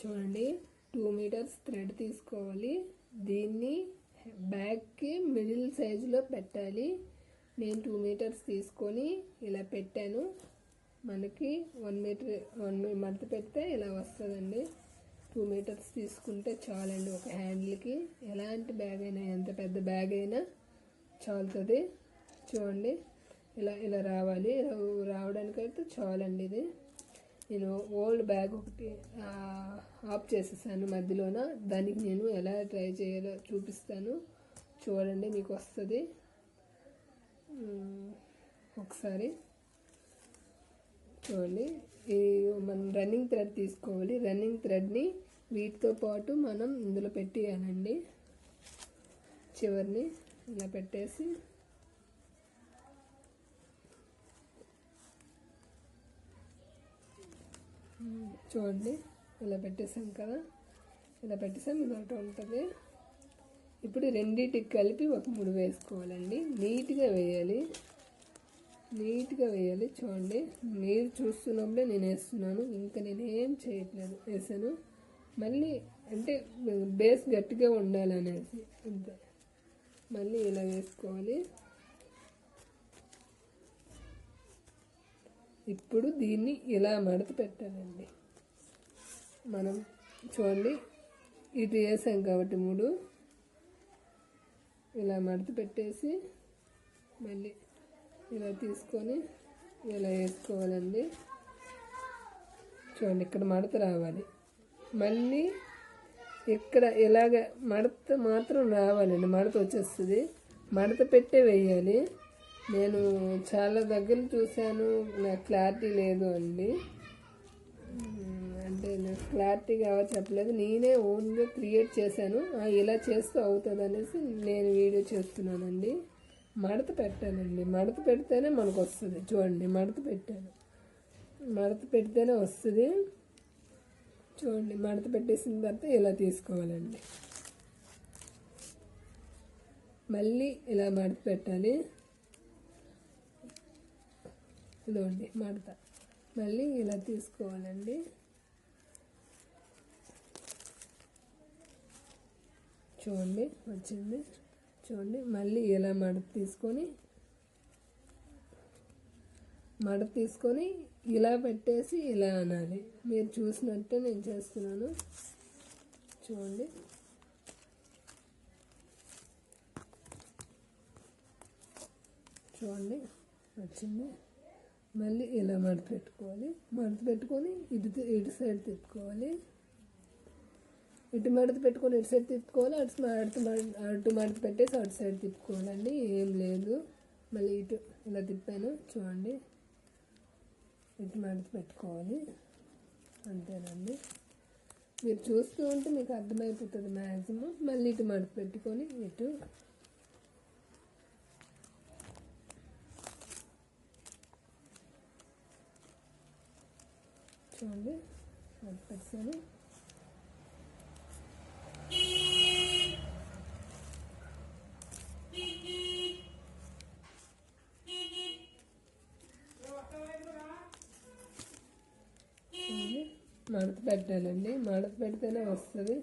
చూడండి. Two metres thread తీసుకోవాలి. దీన్ని బ్యాగ్కి మిడిల్ సైజులో పెట్టాలి. నేను టూ మీటర్స్ తీసుకొని ఇలా పెట్టాను. మనకి వన్ మీటర్ వన్ మడత పెడితే ఇలా వస్తుందండి. టూ మీటర్స్ తీసుకుంటే చాలండి ఒక హ్యాండిల్కి ఎలాంటి బ్యాగ్ అయినా ఎంత పెద్ద బ్యాగ్ అయినా చాలుతుంది. చూడండి. ఇలా ఇలా రావాలి. ఇలా రావడానికైతే చాలండి ఇది. నేను ఓల్డ్ బ్యాగ్ ఒకటి ఆఫ్ చేసేసాను మధ్యలోన. దానికి నేను ఎలా ట్రై చేయాలో చూపిస్తాను. చూడండి మీకు వస్తుంది. ఒకసారి. చూడండి ఈ మనం రన్నింగ్ థ్రెడ్ తీసుకోవాలి. రన్నింగ్ థ్రెడ్ని వీటితో పాటు మనం ఇందులో పెట్టేయాలండి. చివరిని ఇలా పెట్టేసి చూడండి ఇలా పెట్టేసాం కదా. ఇలా పెట్టేసాం ఇది ఒకటి ఉంటుంది. ఇప్పుడు రెండింటికి కలిపి ఒక ముడి వేసుకోవాలండి. నీట్గా వేయాలి. నీట్గా వేయాలి. చూడండి మీరు చూస్తున్నప్పుడే నేను వేస్తున్నాను. ఇంకా నేను ఏం చేయట్లేదు. వేసాను. మళ్ళీ అంటే బేస్ గట్టిగా ఉండాలనేసి అంతే. మళ్ళీ ఇలా వేసుకోవాలి. ఇప్పుడు దీన్ని ఇలా మడత పెట్టాలండి. మనం చూడండి ఇటు వేసాం కాబట్టి మూడు. ఇలా మడత పెట్టేసి మళ్ళీ ఇలా తీసుకొని ఇలా వేసుకోవాలండి. చూడండి ఇక్కడ మడత రావాలి. మళ్ళీ ఇక్కడ ఇలాగ మడత మాత్రం రావాలండి. మడత వచ్చేస్తుంది. మడత పెట్టే వేయాలి. నేను చాలా దగ్గర చూశాను నాకు క్లారిటీ లేదు అండి. అంటే నాకు క్లారిటీగా చెప్పలేదు. నేనే ఓన్గా క్రియేట్ చేశాను. ఇలా చేస్తూ అవుతుంది అనేసి నేను వీడియో చేస్తున్నానండి. మడత పెట్టానండి. మడత పెడితేనే మనకు వస్తుంది చూడండి మడత పెట్టాను. మడత పెడితేనే వస్తుంది. చూడండి మడత పెట్టేసిన తర్వాత ఇలా తీసుకోవాలండి. మళ్ళీ ఇలా మడత పెట్టాలి. ఇదిగోండి మడత. మళ్ళీ ఇలా తీసుకోవాలండి. చూడండి వచ్చింది. చూడండి మళ్ళీ ఇలా మడత తీసుకొని మడత తీసుకొని ఇలా పెట్టేసి ఇలా అనాలి. మీరు చూసినట్టే నేను చేస్తున్నాను. చూడండి. చూడండి వచ్చింది. మళ్ళీ ఇలా మడత పెట్టుకోవాలి. మడత పెట్టుకొని ఇటు ఇటు సైడ్ తిప్పుకోవాలి. ఇటు మడత పెట్టుకొని ఇటు సైడ్ తిప్పుకోవాలి. అటు అటు మడ- అటు మడత పెట్టేసి అటు సైడ్ తిప్పుకోవాలండి. ఏం లేదు. మళ్ళీ ఇటు ఇలా తిప్పాను. చూడండి. ఇటు మడత పెట్టుకోవాలి. అంతేనండి. మీరు చూస్తూ ఉంటే మీకు అర్థమైపోతుంది మ్యాక్సిమం మళ్ళీ ఇటు మడత పెట్టుకొని ఇటు చూడండి. మడత మడత పెట్టాలండి. మడత పెడితేనే వస్తుంది.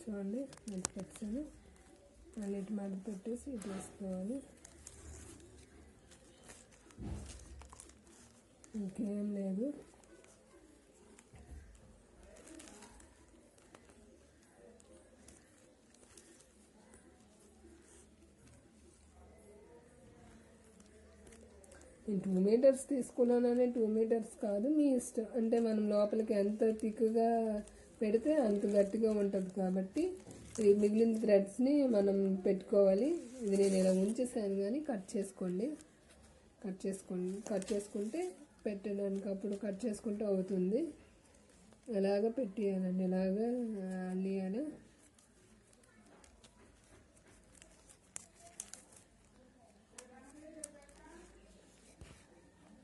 చూడండి. మడత పెట్టాను. మళ్ళీ ఇటు పెట్టేసి ఇటు వేసుకోవాలి. ఇంకేం లేదు. నేను టూ మీటర్స్ తీసుకున్నానని టూ మీటర్స్ కాదు మీ ఇష్టం. అంటే మనం లోపలికి ఎంత థిక్గా పెడితే అంత గట్టిగా ఉంటుంది కాబట్టి ఈ మిగిలిన థ్రెడ్స్ని మనం పెట్టుకోవాలి. ఇది నేను ఇలా ఉంచేసాను కానీ కట్ చేసుకోండి. కట్ చేసుకోండి. కట్ చేసుకుంటే పెట్టడానికి అప్పుడు కట్ చేసుకుంటే అవుతుంది. ఎలాగ పెట్టేయాలండి. ఎలాగ అల్లియాలి